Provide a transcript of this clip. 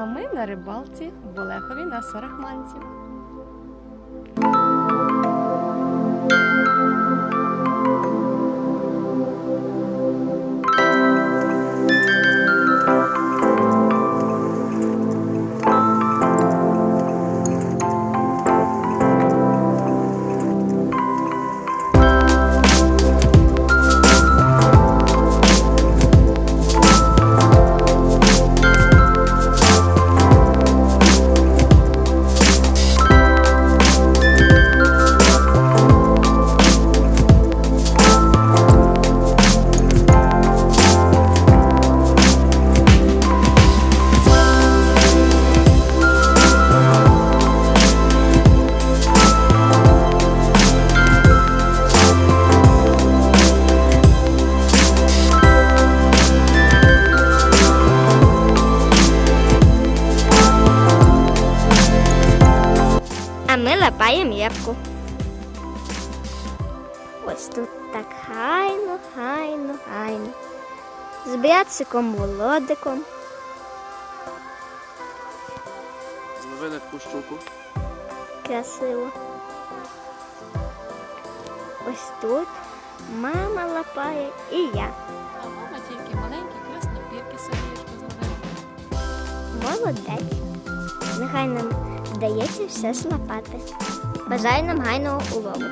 А ми на рибалці в Олехові на Сарахманці. А ми лапаємо євку. Ось тут так гайно, гайно, гайно. З бряциком володиком. Зловили таку штуку. Красиво. Ось тут мама лапає і я. А мама тільки маленькі краснопірки собі зловила. Молодець. Нехай нам вдається все злапати. Бажаю нам гайного улову.